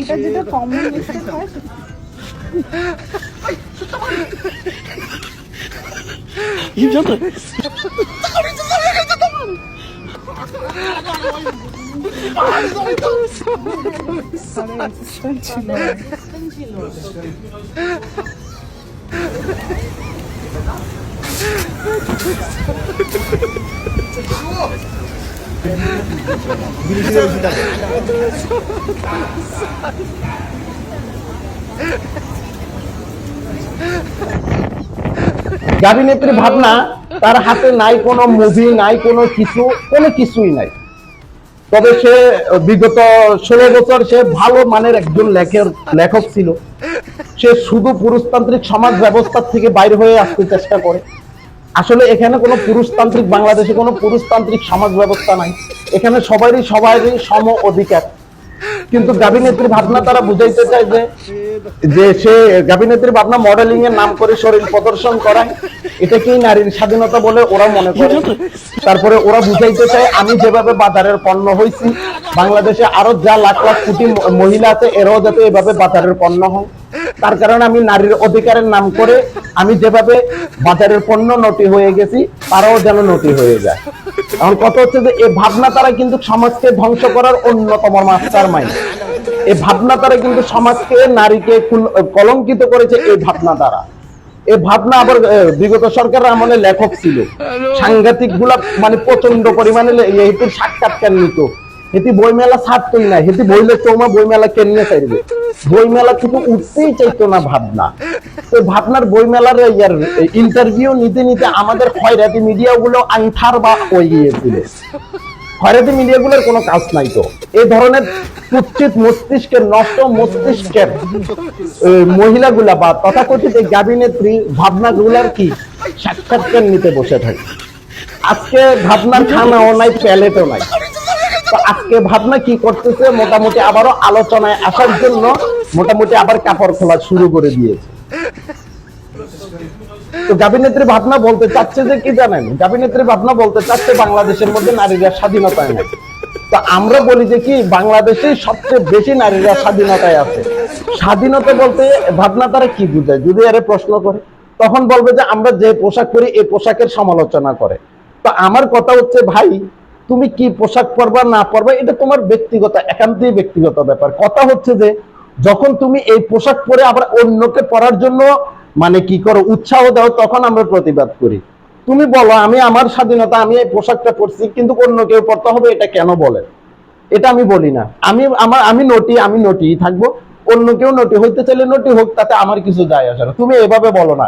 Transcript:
এটা যেটা common mistake হয় তাদের অ্যাসিস্ট্যান্ট ছিল গাবিনেত্রী ভাবনা, তার হাতে নাই কোনো মুভি নাই কোনো কিছু, কোনো কিছুই নাই। তবে সে, বিগত ষোলো বছর সে ভালো মানের একজন লেখের, লেখক ছিল। সে শুধু পুরুষতান্ত্রিক সমাজ ব্যবস্থার থেকে বাইরে হয়ে আসতে চেষ্টা করে। আসলে এখানে কোনো পুরুষতান্ত্রিক বাংলাদেশে কোনো পুরুষতান্ত্রিক সমাজ ব্যবস্থা নাই। এখানে সবারই সবারই সম অধিকার। কিন্তু গাবিনেত্রী ভাবনা তারা বুঝাইতে চায় যে যে সে গাবিনেত্রী ভাবনা মডেলিং এর নাম করে শরীর প্রদর্শন করায়, এটা কি নারীর স্বাধীনতা বলে ওরা মনে করে? তারপরে ওরা বুঝাইতে চায়, আমি যেভাবে বাজারের পণ্য হয়েছি বাংলাদেশে আরও যা লাখ লাখ কোটি মহিলা আছে, এরাও যাতে এভাবে বাজারের পণ্য হয় তার কারণে আমি নারীর অধিকারের নাম করে আমি যেভাবে বাজারের পণ্য নটি হয়ে গেছি, তারাও যেন নটি হয়ে যায়। এখন কথা হচ্ছে যে, এই ভাবনা তারা কিন্তু সমাজকে ধ্বংস করার অন্যতম মাস্টার মাইন্ড। এই ভাবনা তারা কিন্তু সমাজকে, নারীকে কলঙ্কিত করেছে এই ভাবনা দ্বারা। এই ভাবনা আবার বিগত সরকারের আমলে লেখক ছিল। সাংঘাতিকগুলা মানে প্রচণ্ড পরিমাণে সাক্ষাৎকার নিত। এটি বইমেলা ছাড়তই না এটি বইলে কেমনে চাইবে? থেকে উঠতেই চাইতো না ভাবনা। তো ভাবনার ইয়ার ইন্টারভিউ নিতে নিতে আমাদের খয়রাতি আংঠার বা ওই গিয়েছিল খয়রাতি কোনো কাজ নাই তো। এই ধরনের কুৎসিত মস্তিষ্কের নষ্ট মস্তিষ্কের মহিলাগুলা বা তথাকথিত গাবিনেত্রী ভাবনাগুলার কি সাক্ষাৎকার নিতে বসে থাকে? আজকে ভাবনার খানাও নাই, প্যালেটও নাই। আজকে ভাবনা কি করতেছে, মোটামুটি আবারও আলোচনায় আসার জন্য মোটামুটি আবার কাপড় খোলা শুরু করে দিয়েছে। তো গাবিনেত্রী ভাবনা বলতে চাচ্ছে যে, কি জানেন? গাবিনেত্রী ভাবনা বলতে চাচ্ছে বাংলাদেশের মধ্যে নারীরা নেই। তো আমরা বলি যে কি বাংলাদেশে সবচেয়ে বেশি নারীরা স্বাধীনতায় আছে। স্বাধীনতা বলতে ভাবনা তারা কি বুঝায়? যদি আরে প্রশ্ন করে, তখন বলবে যে আমরা যে পোশাক পরি, এই পোশাকের সমালোচনা করে। তো আমার কথা হচ্ছে, ভাই তুমি কি পোশাক পরবা, না পরবা, এটা তোমার ব্যক্তিগত, একান্তই ব্যক্তিগত ব্যাপার। কথা হচ্ছে যে, যখন তুমি এই পোশাক পরে আবার অন্যকে পরার জন্য মানে কি করো, উৎসাহ দাও, তখন আমরা প্রতিবাদ করি। তুমি বলো, আমি আমার স্বাধীনতা, আমি এই পোশাকটা পরছি, কিন্তু অন্য কেউ পরতে হবে, এটা কেন বলে? এটা আমি বলি না। আমি, আমার, আমি নটি আমি নটি থাকব। অন্য কেউ নটি হইতে চাইলে নটি হোক, তাতে আমার কিছু যায় আসে না। তুমি এভাবে বলো না।